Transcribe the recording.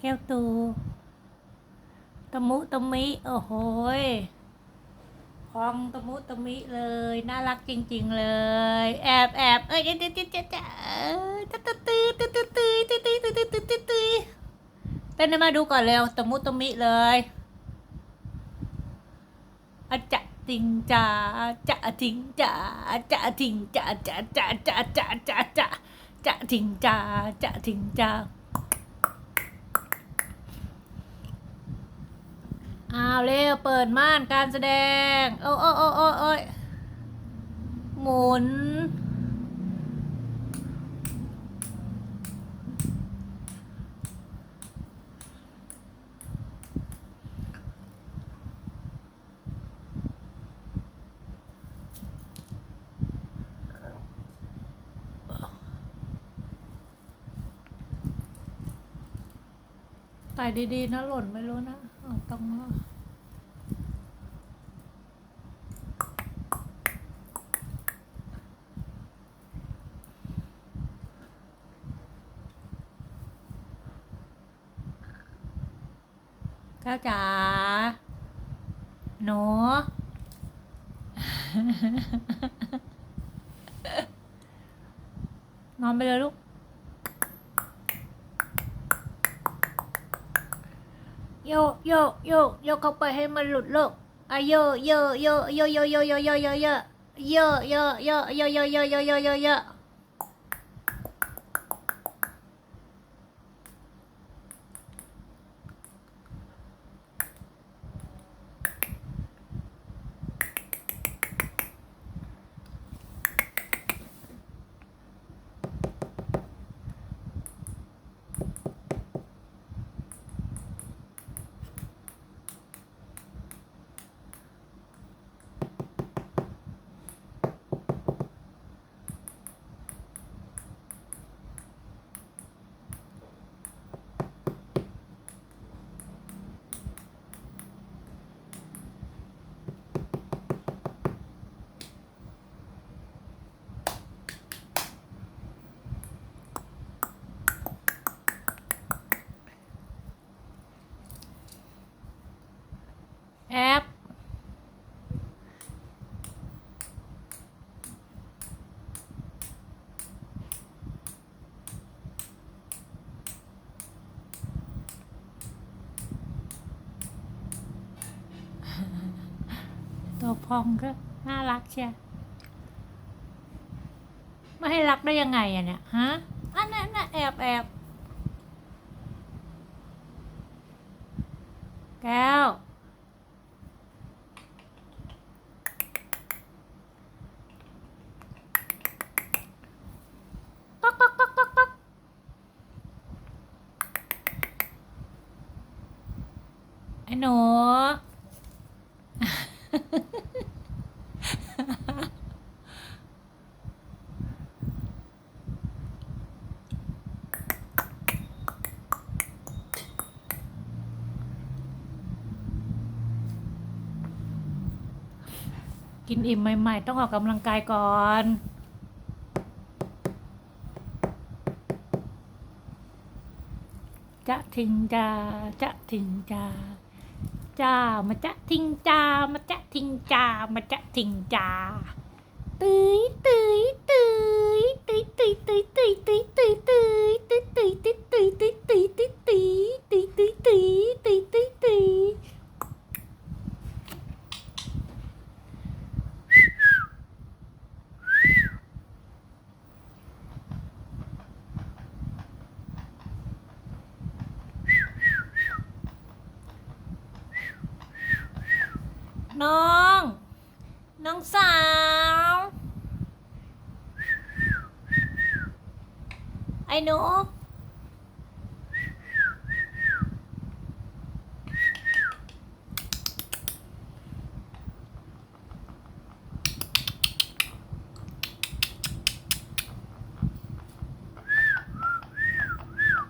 แก้วตูตะมุตะมิโอ้โหยพองตะมุตะมิเลย น่ารักจริง ๆ เลย แอบแอบเอ้ยเจ๊เจ๊เจ๊เจ๊เจ๊ตะตะตื้อตะตะตื้อตะตื้อตะตื้อตะตื้อตื้อเต้นให้มาดูก่อนเร็วตะมุตะมิเลยอะจะจริงจ้าจะจริงจ้าจะจริงจ้าจะจะจะจะจะจะจะจริงจ้าจะจริงจ้า อ้าวเร็วเปิดม่านการแสดง โอ้โอ้โอ้โอ้โอ้ยหมุนใส่ดีๆนะหล่นไม่รู้นะ ต้องมาก้าวจ๋าหนูนอนไปเลยลูก โยโยโยโยเข้าไปให้มันหลุดโลกอะโยโยโยโยโยโยโยโยโยโยโยโยโยโยโยโย แอปตัวพองก็น่ารักเชียไม่ให้รักได้ยังไงอะเนี่ย ฮะ อันนั้นน่ะแอบแอบแก้ว ก๊อกก๊อกก๊อกก๊อกก๊อกไอ้หนู กินอิ่มใหม่ ๆ ต้องออกกำลังกายก่อนจะทิ้งจาจะทิ้งจาจ้ามาจะทิ้งจามาจะทิ้งจามาจะทิ้งจาตื้ยตื้ยตื้ยตื้ยตื้ยตื้ยตื้ยตื้ย น้อง น้องสาว ไอ้หนู